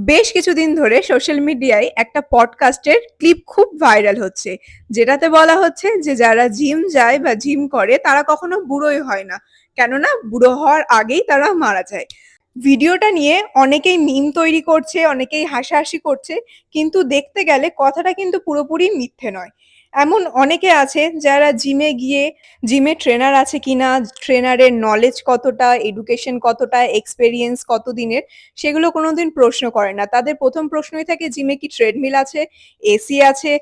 বেশ কিছুদিন ধরে সোশ্যাল মিডিয়ায় একটা পডকাস্টের ক্লিপ খুব ভাইরাল হচ্ছে। যেটাতে বলা হচ্ছে যে, যারা জিম যায় বা জিম করে, তারা কখনো বুড়োই হয় না। কেননা, বুড়ো হওয়ার আগেই তারা মারা যায়। ভিডিওটা নিয়ে অনেকেই মিম তৈরি করছে, অনেকেই হাসাহাসি করছে, কিন্তু দেখতে গেলে কথাটা কিন্তু পুরোপুরি মিথ্যে নয়। এমন অনেকে আছে যারা জিমে গিয়ে জিমে ট্রেনার আছে কিনা ট্রেনারের নলেজ কতটা এডুকেশন কতটা এক্সপেরিয়েন্স কতদিনের, সেগুলো কোনোদিন প্রশ্ন করে না। তাদের প্রথম প্রশ্নই থাকে জিমে কি ট্রেডমিল আছে এসি আছে,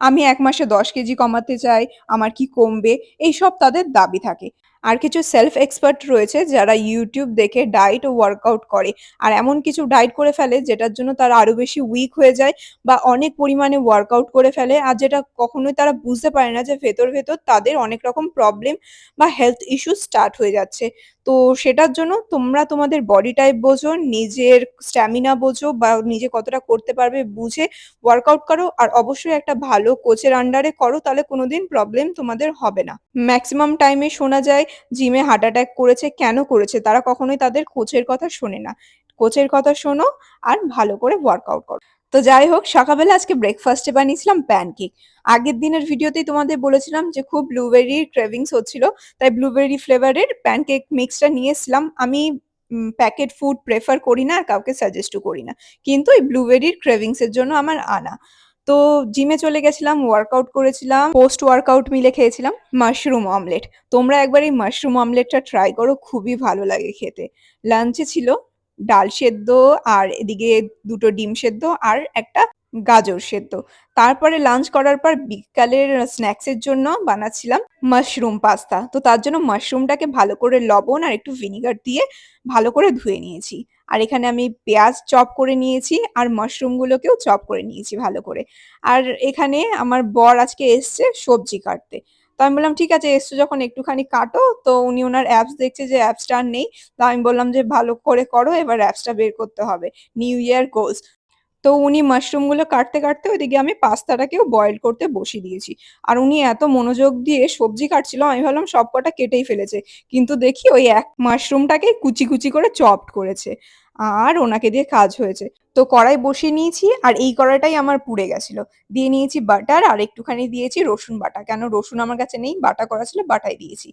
আমি এক মাসে দশ কেজি কমাতে চাই, আমার কি কমবে, এইসব তাদের দাবি থাকে। আর কিছু সেলফ এক্সপার্ট রয়েছে যারা ইউটিউব দেখে ডায়েট ও ওয়ার্কআউট করে। আর এমন কিছু ডায়েট করে ফেলে যেটার জন্য তারা আরও বেশি উইক হয়ে যায় বা অনেক পরিমাণে ওয়ার্কআউট করে ফেলে আর যেটা কখনোই তারা বুঝতে পারে না যে ভেতর ভেতর তাদের অনেক রকম প্রবলেম বা হেলথ ইস্যু স্টার্ট হয়ে যাচ্ছে। তো সেটার জন্য তোমরা তোমাদের বডি টাইপ বোঝো, নিজের স্ট্যামিনা বোঝো বা নিজে কতটা করতে পারবে বুঝে ওয়ার্কআউট করো। আর অবশ্যই একটা ভালো কোচের আন্ডারে করো, তাহলে কোনোদিন প্রবলেম তোমাদের হবে না। ম্যাক্সিমাম টাইমে শোনা যায় জিমে হার্ট অ্যাটাক করেছে, কেন করেছে? তারা কখনোই তাদের কোচের কথা শোনে না। কোচের কথা শোনো আর ভালো করে ওয়ার্কআউট করো। তো যাই হোক, সকালবেলা আজকে ব্রেকফাস্টে বানিয়েছিলাম প্যানকেক আগের দিনের ভিডিওতেই তোমাদের বলেছিলাম যে খুব ব্লুবেরির ক্রেভিংস হচ্ছিল, তাই ব্লুবেরি ফ্লেভারের প্যানকেক মিক্সটা নিয়ে এসেছিলাম আমি প্যাকেট ফুড প্রেফার করি না আর কাউকে সাজেস্টও করি না। কিন্তু এই ব্লুবেরির ক্রেভিংসের জন্য আমার আনা। তো জিমে চলে গেছিলাম ওয়ার্কআউট করেছিলাম পোস্ট ওয়ার্কআউট মিলে খেয়েছিলাম মাশরুম অমলেট তোমরা একবার এই মাশরুম অমলেটটা ট্রাই করো, খুবই ভালো লাগে খেতে। লাঞ্চে ছিল ডাল সেদ্ধ আর এদিকে দুটো ডিম সেদ্ধ আর একটা গাজর সেদ্ধ। তারপরে লাঞ্চ করার পর বিকালের স্ন্যাক্সের জন্য বানাচ্ছিলাম মাশরুম পাস্তা তো তার জন্য মাশরুমটাকে ভালো করে লবণ আর একটু ভিনিগার দিয়ে ভালো করে ধুয়ে নিয়েছি। আর এখানে আমি পেঁয়াজ চপ করে নিয়েছি আর মাশরুমগুলোকেও চপ করে নিয়েছি ভালো করে। আর এখানে আমার বর আজকে এসছে সবজি কাটতে। তো আমি বললাম, ঠিক আছে, এসছো যখন একটুখানি কাটো। তো উনি ওনার অ্যাপস দেখছে যে অ্যাপসটা আর নেই। তো আমি বললাম যে, ভালো করে করো, এবার অ্যাপসটা বের করতে হবে। নিউ ইয়ার গোজ তো উনি মাশরুমগুলো কাটতে কাটতে ওইদিকে আমি পাস্তাটাকেও বয়েল করতে বসিয়ে দিয়েছি। আর উনি এত মনোযোগ দিয়ে সবজি কাটছিল, আমি ভাবলাম সব কটা কেটেই ফেলেছে। কিন্তু দেখি ওই এক মাশরুমটাকে কুচি কুচি করে চপ করেছে। আর ওনাকে দিয়ে কাজ হয়েছে। তো কড়াই বসিয়ে নিয়েছি আর এই কড়াইটাই আমার পুড়ে গেছিল। দিয়ে নিয়েছি বাটার আর একটুখানি দিয়েছি রসুন বাটা। কেন রসুন আমার কাছে নেই, বাটা করা ছিল, বাটাই দিয়েছি।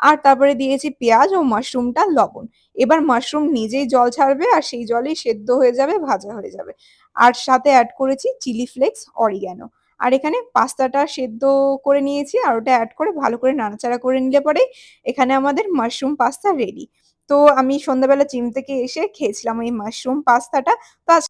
আর তারপরে দিয়েছি পেঁয়াজ ও মাশরুমটা লবণ। এবার মাশরুম নিজেই জল ছাড়বে আর সেই জলেই সেদ্ধ হয়ে যাবে, ভাজা হয়ে যাবে। আর সাথে অ্যাড করেছি চিলি ফ্লেক্স অরিগ্যানো আর এখানে পাস্তাটা সেদ্ধ করে নিয়েছি আর ওটা অ্যাড করে ভালো করে নাড়াচাড়া করে নিলে পরে এখানে আমাদের মাশরুম পাস্তা রেডি তো আমি সন্ধ্যাবেলা জিম থেকে এসে খেয়েছিলাম এই মাশরুম পাস্তাটা তো